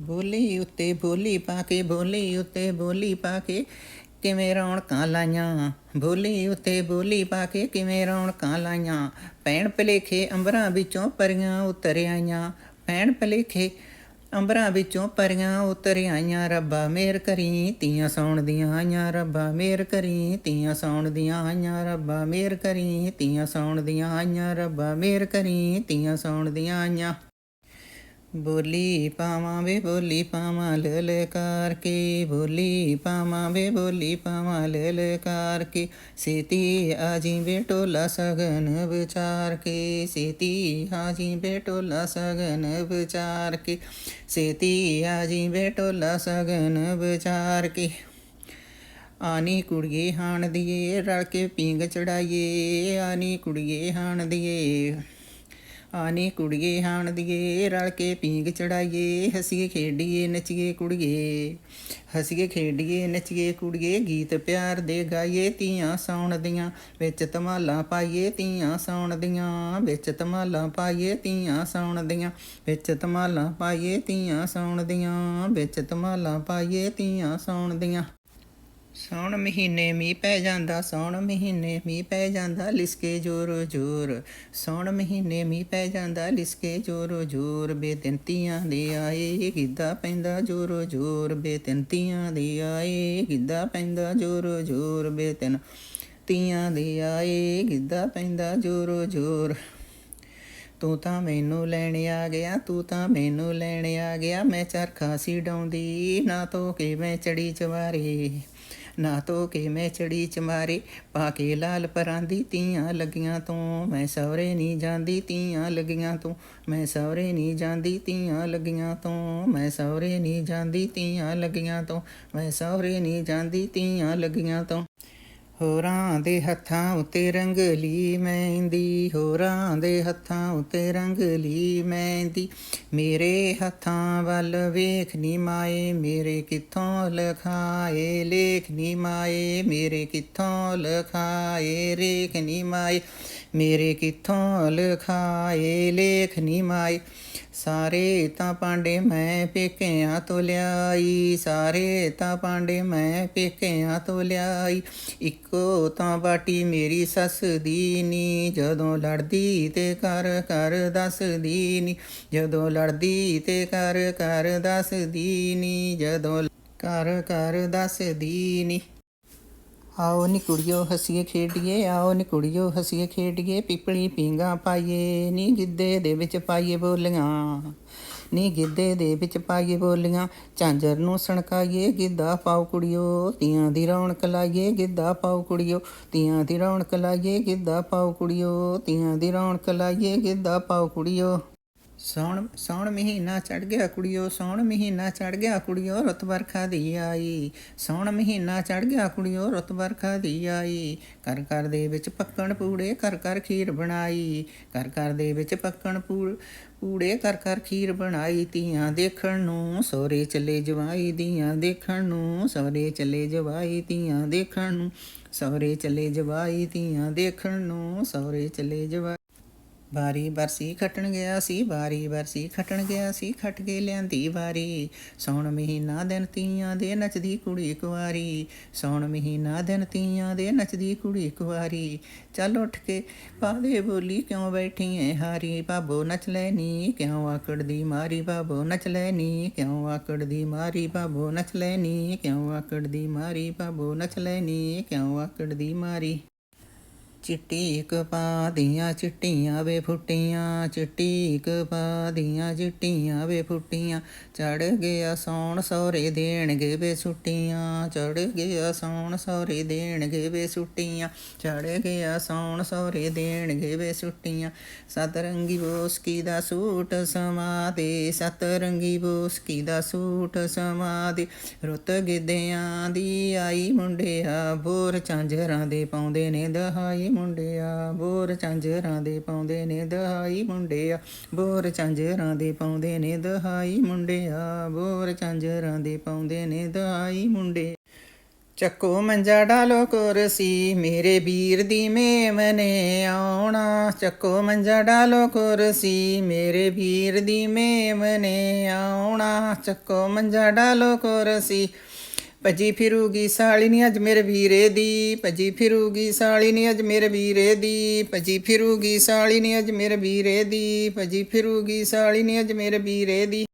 ਬੋਲੀ ਉੱਤੇ ਬੋਲੀ ਪਾ ਕੇ, ਬੋਲੀ ਉੱਤੇ ਬੋਲੀ ਪਾ ਕੇ ਕਿਵੇਂ ਰੌਣਕਾਂ ਲਾਈਆਂ? ਬੋਲੀ ਉੱਤੇ ਬੋਲੀ ਪਾ ਕੇ ਕਿਵੇਂ ਰੌਣਕਾਂ ਲਾਈਆਂ? ਪੈਣ ਭਲੇਖੇ ਅੰਬਰਾਂ ਵਿੱਚੋਂ ਪਰੀਆਂ ਉਤਰ ਆਈਆਂ। ਪੈਣ ਭਲੇਖੇ ਅੰਬਰਾਂ ਵਿੱਚੋਂ ਪਰੀਆਂ ਉਤਰ ਆਈਆਂ। ਰੱਬਾ ਮੇਰ ਕਰੀ ਤੀਆਂ ਸੌਣ ਦੀਆਂ ਆਈਆਂ। ਰੱਬਾ ਮੇਰ ਕਰੀ ਤੀਆਂ ਸੌਣ ਦੀਆਂ ਆਈਆਂ। ਰੱਬਾ ਮੇਰ ਕਰੀ ਤੀਆਂ ਸੌਣ ਦੀਆਂ ਆਈਆਂ। ਰੱਬਾ ਮੇਰ ਕਰੀ ਤੀਆਂ ਸੌਣ ਦੀਆਂ ਆਈਆਂ। ਬੋਲੀ ਪਾਵਾਂ ਵੇ ਬੋਲੀ ਪਾਵਾਂ ਲਲਕਾਰ ਕੇ। ਬੋਲੀ ਪਾਵਾਂ ਵੇ ਬੋਲੀ ਪਾਵਾਂ ਲਲਕਾਰ ਕੇ। ਸੀਤੀ ਆਜੀ ਬੇਟੋਲਾ ਸਗਨ ਵਿਚਾਰ ਕੇ। ਸੀਤੀ ਆਜੀ ਬੇਟੋਲਾ ਸਗਨ ਵਿਚਾਰ ਕੇ। ਸੀਤੀ ਆਜੀ ਬੇਟੋਲਾ ਸਗਨ ਵਿਚਾਰ ਕੇ। ਆਨੀ ਕੁੜੀਏ ਹਾਣ ਦੀਏ, ਰਲ ਕੇ ਪੀਂਗ ਚੜਾਈਏ। ਆਨੀ ਕੁੜੀਏ ਹਾਣ ਦੀਏ। ਆਨੀ ਕੁੜੀਏ ਹਾਣ ਦੀਏ ਰਲ ਕੇ ਪੀਂਗ ਚੜਾਈਏ, ਹਸੀਏ ਖੇਡੀਏ, ਨੱਚੀਏ ਕੁੜੀਏ। ਹਸੀਏ ਖੇਡੀਏ, ਨੱਚੀਏ ਕੁੜੀਏ, ਗੀਤ ਪਿਆਰ ਦੇ ਗਾਈਏ ਤੀਆਂ ਸੌਣ ਦੀਆਂ ਵਿੱਚ ਧਮਾਲਾਂ ਪਾਈਏ ਤੀਆਂ ਸੌਣ ਦੀਆਂ ਵਿੱਚ ਧਮਾਲਾਂ ਪਾਈਏ ਤੀਆਂ ਸੌਣ ਦੀਆਂ ਵਿੱਚ ਧਮਾਲਾਂ ਪਾਈਏ ਤੀਆਂ ਸੌਣ ਦੀਆਂ ਵਿੱਚ ਧਮਾਲਾਂ ਪਾਈਏ ਤੀਆਂ ਸੌਣ ਦੀਆਂ। ਸੌਣ ਮਹੀਨੇ ਮੀਂਹ ਪੈ ਜਾਂਦਾ, ਸੌਣ ਮਹੀਨੇ ਮੀਂਹ ਪੈ ਜਾਂਦਾ, ਲਿਸਕੇ ਜ਼ੋਰੋ ਜੋਰ। ਸੌਣ ਮਹੀਨੇ ਮੀਂਹ ਪੈ ਜਾਂਦਾ, ਲਿਸਕੇ ਜੋਰ ਜੋਰ। ਬੇਤੰਤੀਆਂ ਦੇ ਆਏ ਗਿੱਧਾ ਪੈਂਦਾ ਜੋਰ ਜੋਰ। ਬੇਤੰਤੀਆਂ ਦੇ ਆਏ ਗਿੱਧਾ ਪੈਂਦਾ ਜ਼ੋਰੋ ਜੋਰ। ਬੇਤਨ ਤੀਆਂ ਦੇ ਆਏ ਗਿੱਧਾ ਪੈਂਦਾ ਜ਼ੋਰੋ ਜੋਰ। ਤੂੰ ਤਾਂ ਮੈਨੂੰ ਲੈਣ ਆ ਗਿਆ, ਤੂੰ ਤਾਂ ਮੈਨੂੰ ਲੈਣ ਆ ਗਿਆ। ਮੈਂ ਚਰਖਾ ਸੀ ਡਾਉਂਦੀ ਨਾ ਤੋ ਕੇ ਮੈਂ ਚੜੀ ਚਵਾਰੀ ਨਾ ਤੋ ਕੇ ਮੈਂ ਚੜੀ ਚਮਾਰੇ ਪਾ ਕੇ ਲਾਲ ਪਰਾਂਦੀ ਤੀਆਂ ਲੱਗੀਆਂ ਤੋਂ। ਮੈਂ ਸਹੁਰੇ ਨਹੀਂ ਜਾਂਦੀ ਤੀਆਂ ਲੱਗੀਆਂ ਤੂੰ। ਮੈਂ ਸਹੁਰੇ ਨਹੀਂ ਜਾਂਦੀ ਤੀਆਂ ਲੱਗੀਆਂ ਤੋਂ। ਮੈਂ ਸਹੁਰੇ ਨਹੀਂ ਜਾਂਦੀ ਤੀਆਂ ਲੱਗੀਆਂ ਤੋਂ। ਮੈਂ ਸਹੁਰੇ ਨਹੀਂ ਜਾਂਦੀ ਤੀਆਂ ਲੱਗੀਆਂ ਤੋਂ। ਹੋਰਾਂ ਦੇ ਹੱਥਾਂ ਉਤੇ ਰੰਗਲੀ ਮਹਿੰਦੀ, ਹੋਰਾਂ ਦੇ ਹੱਥਾਂ ਉਤੇ ਰੰਗਲੀ ਮਹਿੰਦੀ। ਮੇਰੇ ਹੱਥਾਂ ਵੱਲ ਵੇਖਨੀ ਮਾਏ, ਮੇਰੇ ਕਿੱਥੋਂ ਲਖਾਏ? ਲੇਖਨੀ ਮਾਏ, ਮੇਰੇ ਕਿੱਥੋਂ ਲਖਾਏ? ਰੇਖਨੀ ਮਾਏ, ਮੇਰੇ ਕਿੱਥੋਂ ਲਖਾਏ? ਲੇਖਨੀ ਮਾਏ। ਸਾਰੇ ਤਾਂ ਪਾਂਡੇ ਮੈਂ ਪੇਕਿਆਂ ਤੋਂ ਲਿਆਈ, ਸਾਰੇ ਤਾਂ ਪਾਂਡੇ ਮੈਂ ਪੇਕਿਆਂ ਤੋਂ ਲਿਆਈ। ਇੱਕੋ ਤਾਂ ਬਾਟੀ ਮੇਰੀ ਸੱਸ ਦੀ ਨੀ, ਜਦੋਂ ਲੜਦੀ ਤੇ ਕਰ ਕਰ ਦੱਸਦੀ ਨੀ, ਜਦੋਂ ਲੜਦੀ ਤੇ ਕਰ ਕਰ ਦੱਸਦੀ ਨੀ, ਜਦੋਂ ਕਰ ਕਰ ਦੱਸਦੀ ਨੀ। ਆਓ ਨੀ ਕੁੜੀਓ ਹਸੀਏ ਖੇਡੀਏ, ਆਓ ਨੀ ਕੁੜੀਓ ਹਸੀਏ ਖੇਡੀਏ, ਪਿਪਲੀ ਪਿੰਗਾ ਪਾਈਏ, ਨੀ ਗਿੱਧੇ ਦੇ ਵਿੱਚ ਪਾਈਏ ਬੋਲੀਆਂ, ਨੀ ਗਿੱਧੇ ਦੇ ਵਿੱਚ ਪਾਈਏ ਬੋਲੀਆਂ, ਝਾਂਜਰ ਨੂੰ ਸਣਕਾਈਏ, ਗਿੱਧਾ ਪਾਓ ਕੁੜੀਓ, ਤੀਆਂ ਦੀ ਰੌਣਕ ਲਾਈਏ, ਗਿੱਧਾ ਪਾਓ ਕੁੜੀਓ, ਤੀਆਂ ਦੀ ਰੌਣਕ ਲਾਈਏ, ਗਿੱਧਾ ਪਾਓ ਕੁੜੀਓ, ਤੀਆਂ ਦੀ ਰੌਣਕ ਲਾਈਏ, ਗਿੱਧਾ ਪਾਓ ਕੁੜੀਓ। ਸੌਣ ਸੌਣ ਮਹੀਨਾ ਚੜ ਗਿਆ ਕੁੜੀਓ, ਸੌਣ ਮਹੀਨਾ ਚੜ ਗਿਆ ਕੁੜੀਓ, ਰੁੱਤ ਵਰਖਾ ਦੀ ਆਈ। ਸੌਣ ਮਹੀਨਾ ਚੜ ਗਿਆ ਕੁੜੀਓ, ਰੁੱਤ ਵਰਖਾ ਦੀ ਆਈ। ਕਰ ਕਰ ਦੇ ਵਿੱਚ ਪੱਕਣ ਪੂੜੇ ਕਰ ਕਰ ਖੀਰ ਬਣਾਈ। ਕਰ ਕਰ ਦੇ ਵਿੱਚ ਪੱਕਣ ਪੂੜ ਪੂੜੇ ਕਰ ਕਰ ਖੀਰ ਬਣਾਈ। ਤੀਆਂ ਦੇਖਣ ਨੂੰ ਸੋਰੇ ਚਲੇ ਜਵਾਈ। ਦੀਆਂ ਦੇਖਣ ਨੂੰ ਸੋਰੇ ਚਲੇ ਜਵਾਈ। ਤੀਆਂ ਦੇਖਣ ਨੂੰ ਸੋਰੇ ਚਲੇ ਜਵਾਈ। ਤੀਆਂ ਦੇਖਣ ਨੂੰ ਸੋਰੇ ਚਲੇ ਜਵਾਈ। ਬਾਰੀ ਬਰਸੀ ਖਟਣ ਗਿਆ ਸੀ ਬਾਰੀ ਬਰਸੀ ਖਟਣ ਗਿਆ ਸੀ ਖਟ ਕੇ ਲਿਆਂਦੀ ਵਾਰੀ। ਸੌਣ ਮਹੀਨਾ ਦਿਨ ਤੀਆਂ ਦੇ ਨੱਚਦੀ ਕੁੜੀ ਕੁਆਰੀ ਸੌਣ ਮਹੀਨਾ ਦਿਨ ਤੀਆਂ ਦੇ ਨੱਚਦੀ ਕੁੜੀ ਕੁਆਰੀ ਚੱਲ ਉੱਠ ਕੇ ਪਾ ਦੇ ਬੋਲੀ ਕਿਉਂ ਬੈਠੀ ਐ ਹਾਰੀ? ਬਾਬੋ ਨੱਚ ਲੈਨੀ ਕਿਉਂ ਆਕੜਦੀ ਮਾਰੀ? ਬਾਬੋ ਨੱਚ ਲੈਨੀ ਕਿਉਂ ਆਕੜਦੀ ਮਾਰੀ? ਬਾਬੋ ਨੱਚ ਲੈਨੀ ਕਿਉਂ ਆਕੜਦੀ ਮਾਰੀ? ਬਾਬੋ ਨੱਚ ਲੈਨੀ ਕਿਉਂ ਆਕੜਦੀ ਮਾਰੀ? ਚਿੱਟੀ ਕਪਾ ਦੀਆਂ ਚਿੱਟੀਆਂ ਵੇ ਫੁੱਟੀਆਂ ਚਿੱਟੀ ਕਪਾ ਦੀਆਂ ਚਿੱਟੀਆਂ ਵੇ ਫੁੱਟੀਆਂ। ਚੜ ਗਿਆ ਸੌਣ ਸੌਰੇ ਦੇਣਗੇ ਵੇ ਸੁੱਟੀਆਂ ਚੜ ਗਿਆ ਸੌਣ ਸੌਰੇ ਦੇਣਗੇ ਵੇ ਸੁੱਟੀਆਂ ਚੜ ਗਿਆ ਸੌਣ ਸੌਰੇ ਦੇਣਗੇ ਵੇ ਸੁੱਟੀਆਂ ਸਤਰੰਗੀ ਬੋਸਕੀ ਦਾ ਸੂਟ ਸਮਾ ਦੇ ਸਤਰੰਗੀ ਬੋਸਕੀ ਦਾ ਸੂਟ ਸਮਾ ਦੇ ਰੁੱਤ ਗਿੱਧਿਆਂ ਦੀ ਆਈ ਮੁੰਡਿਆ, ਬੋਰ ਚਾਂਜਰਾਂ ਦੇ ਪਾਉਂਦੇ ਨੇ ਦਹਾਈ ਮੁੰਡਿਆ, ਬੋਰ ਚਾਂਜਰਾਂ ਦੇ ਪਾਉਂਦੇ ਨੇ ਦਹਾਈ ਮੁੰਡਿਆ। ਬੋਰ ਚਾਂਜਰਾਂ ਦੇ ਪਾਉਂਦੇ ਨੇ ਦਹਾਈ ਮੁੰਡਿਆ, ਬੋਰ ਚਾਂਜਰਾਂ ਦੇ ਪਾਉਂਦੇ ਨੇ ਦਹਾਈ ਮੁੰਡੇ ਚੱਕੋ ਮੰਜਾ ਡਾਲੋ ਕੁਰਸੀ, ਮੇਰੇ ਵੀਰ ਦੀ ਮੇਮ ਨੇ ਆਉਣਾ। ਚੱਕੋ ਮੰਜਾ ਡਾਲੋ ਕੁਰਸੀ, ਮੇਰੇ ਵੀਰ ਦੀ ਮੇਮ ਨੇ ਆਉਣਾ। ਚੱਕੋ ਮੰਜਾ ਡਾਲੋ ਕੁਰਸੀ ਭੱਜੀ ਫਿਰੂਗੀ ਸਾਲੀ ਨੀ ਅੱਜ ਮੇਰੇ ਵੀਰੇ ਦੀ, ਭੱਜੀ ਫਿਰੂਗੀ ਸਾਲੀ ਨੀ ਅੱਜ ਮੇਰੇ ਵੀਰੇ ਦੀ, ਭੱਜੀ ਫਿਰੂਗੀ ਸਾਲੀ ਨੀ ਅੱਜ ਮੇਰੇ ਵੀਰੇ ਦੀ, ਭੱਜੀ ਫਿਰੂਗੀ ਸਾਲੀ ਨੀ ਅੱਜ ਮੇਰੇ ਵੀਰੇ ਦੀ।